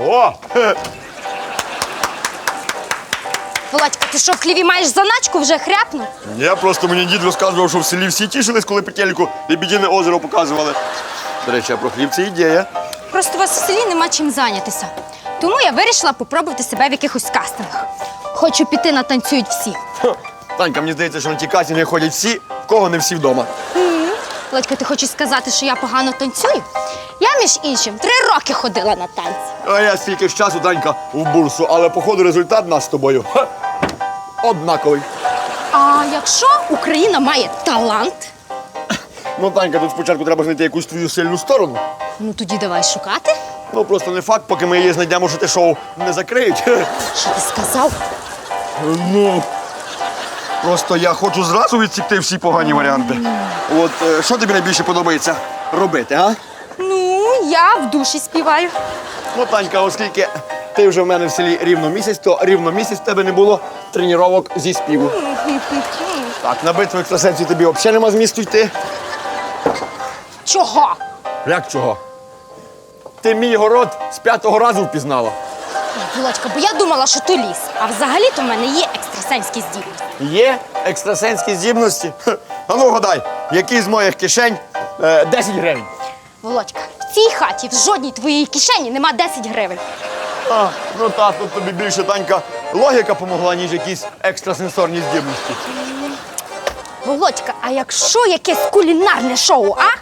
О! Володька, ти що в хліві маєш заначку вже хряпнув? Я просто мені дід розказував, що в селі всі тішились, коли по телеку Лебедине озеро показували. До речі, а про хліб це ідея. Просто у вас в селі нема чим зайнятися. Тому я вирішила попробувати себе в якихось кастингах. Хочу піти на танцюють всі. Ха. Танька, мені здається, що на ті кастинги ходять всі, в кого не всі вдома. Володька, ти хочеш сказати, що я погано танцюю? Я, між іншим, три роки ходила на танці. А я стільки ж часу, Танька, в бурсу, але походу результат нас з тобою ха, однаковий. А якщо Україна має талант, Ну, Танька, тут спочатку треба знайти якусь твою сильну сторону. ну тоді давай шукати. Ну просто не факт, поки ми її знайдемо, що те шоу не закриють. Що ти сказав? Ну. Просто я хочу зразу відсікти всі погані варіанти. От е, що тобі найбільше подобається робити, а? Я в душі співаю. Ну, Танька, оскільки ти вже в мене в селі рівно місяць, то рівно місяць в тебе не було тренувань зі співу. Так, на битву екстрасенсів тобі взагалі нема змісту йти. Чого? Як чого? Ти мій город з п'ятого разу впізнала. Володька, бо я думала, що то ліс. А взагалі-то в мене є екстрасенські здібності. Є екстрасенські здібності. Хе. А ну гадай, який з моїх кишень е, 10 гривень. Володька, цій хаті в жодній твоїй кишені нема 10 гривень. А, ну так, тут тобі більше танька логіка помогла, ніж якісь екстрасенсорні здібності. Володька, а якщо якесь кулінарне шоу, а?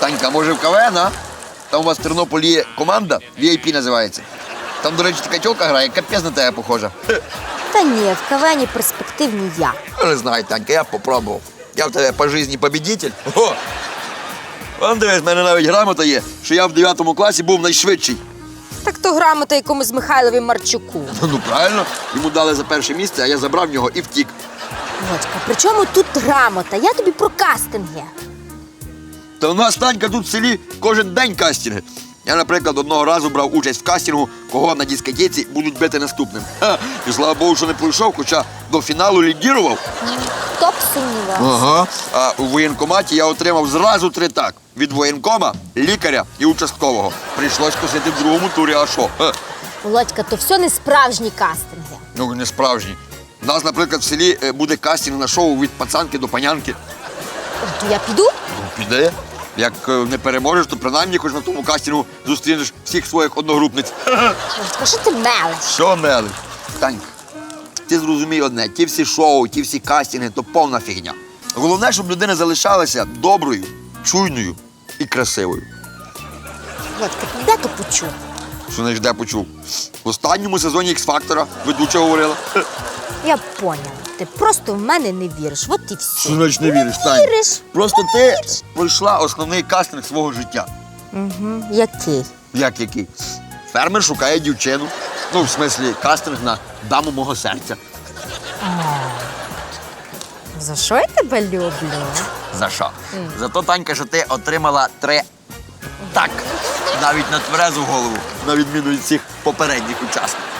Танька, може в КВН, а? Там у вас в Тернополі є команда, VIP називається. Там, до речі, така тьолка грає, капець на тебе похожа. Та ні, в кавені перспективні я. Ну, Не знаю, Танька, я б попробував. Я в тебе по житті победитель. О! Вон дивись, в мене навіть грамота є, що я в 9 класі був найшвидший. Так то грамота якомусь Михайлові Марчуку. Ну правильно, йому дали за перше місце, а я забрав в нього і втік. Володька, при чому тут грамота? Я тобі про кастинги. Та у нас Танька тут в селі кожен день кастинги. Я, наприклад, одного разу брав участь в кастингу, кого на дискотеці будуть бити наступним. Ха, і слава Богу, що не пройшов, хоча до фіналу лідірував. Хто б сумнівався? Ага. А у воєнкоматі я отримав зразу три так: від воєнкома, лікаря і участкового. Прийшлось косити в другому турі, а що? Ха. Володька, то все не справжні кастинги. Ну, не справжній. У нас, наприклад, в селі е, буде кастинг на шоу від пацанки до панянки. То я піду? Ну, піде. Як е, не переможеш, то принаймні хоч на тому кастингу зустрінеш всіх своїх одногрупниць. Володька, що ти мелеш? Що мели? Танька, ти зрозумій одне, ті всі шоу, ті всі кастинги то повна фігня. Головне, щоб людина залишалася доброю, чуйною і красивою. Володька, ти де то почув? Що не ж де почув? В останньому сезоні X-Factor ведуча говорила. Я поняла. Ти просто в мене не віриш. От і все. Що значить не віриш, Тань? Віриш. Просто ти пройшла основний кастинг свого життя. Угу. Який? Як який? Фермер шукає дівчину. Ну, в смислі, кастинг на даму мого серця. За що я тебе люблю? За що? Зато, Танька, що ти отримала три так. Навіть на тверезу голову, на відміну від всіх попередніх учасників.